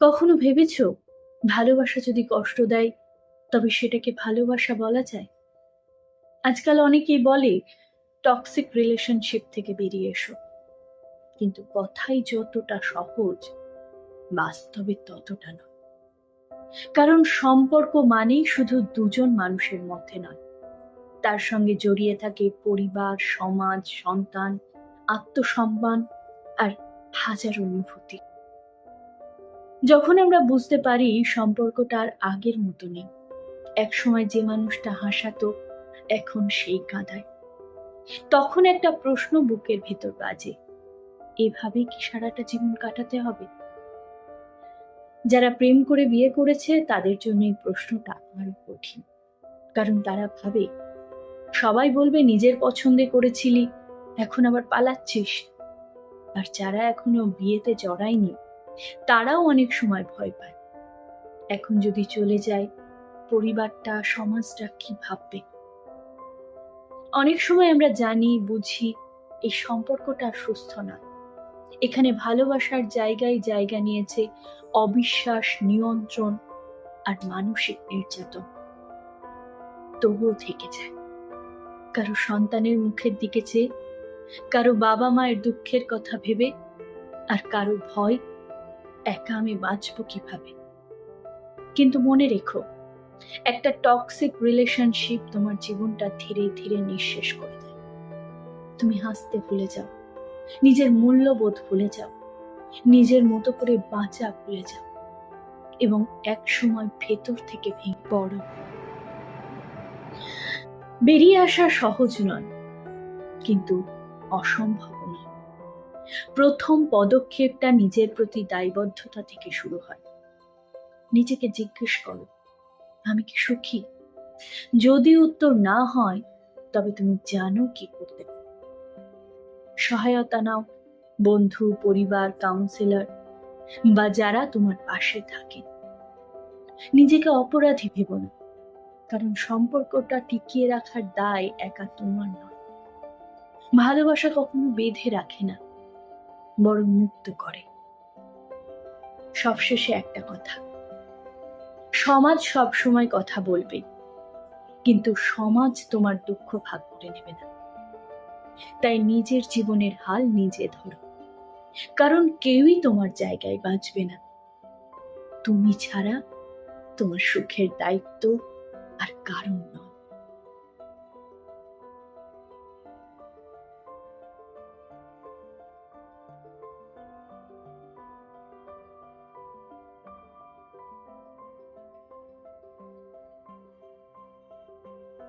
কখনো ভেবেছ ভালোবাসা যদি কষ্ট দেয়, তবে সেটাকে ভালোবাসা বলা যায়? আজকাল অনেকেই বলে টক্সিক রিলেশনশিপ থেকে বেরিয়ে এসো। কিন্তু কথাই যতটা সহজ, বাস্তবে ততটা নয়। কারণ সম্পর্ক মানেই শুধু দুজন মানুষের মধ্যে নয়। তার সঙ্গে জড়িয়ে থাকে পরিবার, সমাজ, সন্তান, আত্মসম্মান আর হাজার অনুভূতি। যখন আমরা বুঝতে পারি সম্পর্কটা আর আগের মতো নেই একসময় যে মানুষটা হাসাতো, এখন সেই কাঁদায়। তখন একটা প্রশ্ন বুকের ভেতর বাজে, এভাবে কি সারাটা জীবন কাটাতে হবে? যারা প্রেম করে বিয়ে করেছে, তাদের জন্য এই প্রশ্নটা আরও কঠিন, কারণ তারা ভাবে, সবাই বলবে, নিজের পছন্দে করেছিলি, এখন আবার পালাচ্ছিস। আর যারা এখনও বিয়েতে জড়ায়নি তারাও অনেক সময় ভয় পায়। এখন যদি চলে যায়, পরিবারটা, সমাজটা কি ভাববে? অনেক সময় আমরা জানি, বুঝি, এই সম্পর্কটা সুস্থ না। এখানে ভালোবাসার জায়গায় জায়গা নিয়েছে অবিশ্বাস, নিয়ন্ত্রণ আর মানসিক নির্যাতন। তবুও থেকে যায়। কারও সন্তানের মুখের দিকে চেয়ে, কারও বাবা মায়ের দুঃখের কথা ভেবে, আর কারও ভয় একা আমি বাঁচবো কীভাবে? কিন্তু মনে রেখো, একটা টক্সিক রিলেশনশিপ তোমার জীবনটা ধীরে ধীরে নিঃশেষ করে দেয়। তুমি হাসতে ভুলে যাও, নিজের মূল্যবোধ ভুলে যাও, নিজের মতো করে বাঁচা ভুলে যাও এবং এক সময় ভেতর থেকে ভেঙে পড়ো। বেরিয়ে আসা সহজ নয়, কিন্তু অসম্ভব। প্রথম পদক্ষেপটা নিজের প্রতি দায়বদ্ধতা থেকে শুরু হয়। নিজেকে জিজ্ঞেস করো, আমি কি সুখী? যদি উত্তর না হয়, তবে তুমি জানো কি করতে সহায়তা নাও, বন্ধু, পরিবার কাউন্সিলর বা যারা তোমার পাশে থাকে। নিজেকে অপরাধী ভেবো না, কারণ সম্পর্কটা টিকিয়ে রাখার দায় একা তোমার নয়। ভালোবাসা কখনো বেঁধে রাখে না। বরং মুক্ত করে। সবশেষে একটা কথা। সমাজ সব সময় কথা বলবে, কিন্তু সমাজ তোমার দুঃখ ভাগ করে নেবে না। তাই নিজের জীবনের হাল নিজে ধরো। কারণ কেউই তোমার জায়গায় বাঁচবে না। তুমি ছাড়া তোমার সুখের দায়িত্ব আর কারণ নয়।